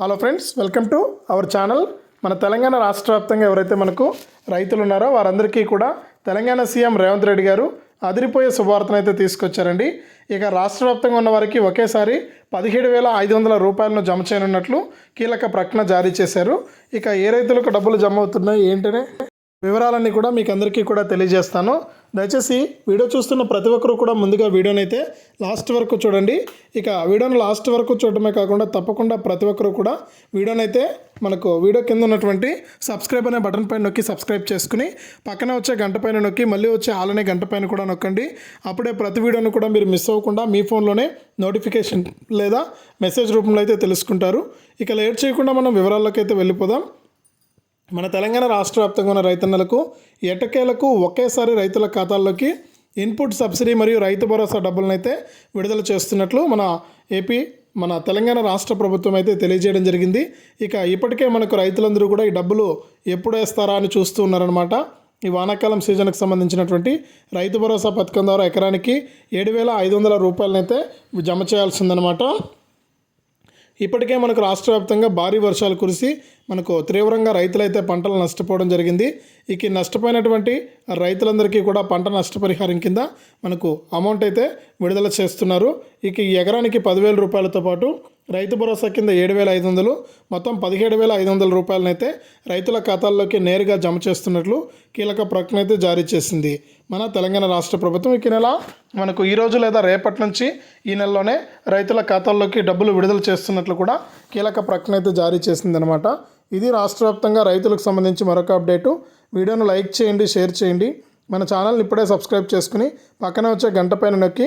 Hello friends welcome to our channel మన తెలంగాణ రాష్ట్ర వ్యాప్తంగా ఎవరైతే మనకు రైతులు ఉన్నారో వారందరికీ కూడా తెలంగాణ సీఎం రేవంత్ రెడ్డి గారు అదిరిపోయే శుభవార్తను అయితే తీసుకొచ్చారండి. ఇక రాష్ట్ర వ్యాప్తంగా ఉన్న వారికి ఒకేసారి పదిహేడు వేల ఐదు వందల రూపాయలను జమ చేయనున్నట్లు కీలక ప్రకటన జారీ చేశారు. ఇక ఏ రైతులకు డబ్బులు జమ అవుతున్నాయి? ఏంటనే? వివరాలన్నీ కూడా మీకు అందరికీ కూడా తెలియజేస్తాను. దయచేసి వీడియో చూస్తున్న ప్రతి ఒక్కరు కూడా ముందుగా వీడియోని అయితే లాస్ట్ వరకు చూడండి. ఇక వీడియోని లాస్ట్ వరకు చూడటమే కాకుండా తప్పకుండా ప్రతి ఒక్కరు కూడా వీడియోని అయితే మనకు వీడియో కింద ఉన్నటువంటి సబ్స్క్రైబ్ అనే బటన్ పైన నొక్కి సబ్స్క్రైబ్ చేసుకుని పక్కన వచ్చే గంట పైన నొక్కి మళ్ళీ వచ్చే ఆల్ అనే గంట పైన కూడా నొక్కండి. అప్పుడే ప్రతి వీడియోను కూడా మీరు మిస్ అవ్వకుండా మీ ఫోన్లోనే నోటిఫికేషన్ లేదా మెసేజ్ రూపంలో అయితే తెలుసుకుంటారు. ఇక లేట్ చేయకుండా మనం వివరాల్లోకి అయితే వెళ్ళిపోదాం. మన తెలంగాణ రాష్ట్ర వ్యాప్తంగా ఉన్న రైతన్నలకు ఎటకేలకు ఒకేసారి రైతుల ఖాతాల్లోకి ఇన్పుట్ సబ్సిడీ మరియు రైతు భరోసా డబ్బులను అయితే విడుదల చేస్తున్నట్లు మన ఏపీ మన తెలంగాణ రాష్ట్ర ప్రభుత్వం అయితే తెలియజేయడం జరిగింది. ఇక ఇప్పటికే మనకు రైతులందరూ కూడా ఈ డబ్బులు ఎప్పుడు వేస్తారా అని చూస్తూ ఉన్నారనమాట ఈ వానాకాలం సీజన్కి సంబంధించినటువంటి రైతు భరోసా పథకం ద్వారా ఎకరానికి ఏడు వేల ఐదు వందల రూపాయలనైతే జమ చేయాల్సిందనమాట ఇప్పటికే మనకు రాష్ట్ర వ్యాప్తంగా భారీ వర్షాలు కురిసి మనకు తీవ్రంగా రైతులైతే పంటలు నష్టపోవడం జరిగింది. ఇక నష్టపోయినటువంటి రైతులందరికీ కూడా పంట నష్టపరిహారం కింద మనకు అమౌంట్ అయితే విడుదల చేస్తున్నారు. ఇక ఎకరానికి పదివేల రూపాయలతో పాటు రైతు భరోసా కింద ఏడు వేల ఐదు వందలు మొత్తం పదిహేడు వేల ఐదు వందల రూపాయలనైతే రైతుల ఖాతాల్లోకి నేరుగా జమ చేస్తున్నట్లు కీలక ప్రకటన అయితే జారీ చేసింది. మన తెలంగాణ రాష్ట్ర ప్రభుత్వం ఈ నెల మనకు ఈ రోజు లేదా రేపటి నుంచి ఈ నెలలోనే రైతుల ఖాతాల్లోకి డబ్బులు విడుదల చేస్తున్నట్లు కూడా కీలక ప్రకటన అయితే జారీ చేసిందనమాట. ఇది రాష్ట్ర వ్యాప్తంగా రైతులకు సంబంధించి మరొక అప్డేటు. వీడియోను లైక్ చేయండి షేర్ చేయండి. మన ఛానల్ని ఇప్పుడే సబ్స్క్రైబ్ చేసుకుని పక్కన వచ్చే గంట పైన నొక్కి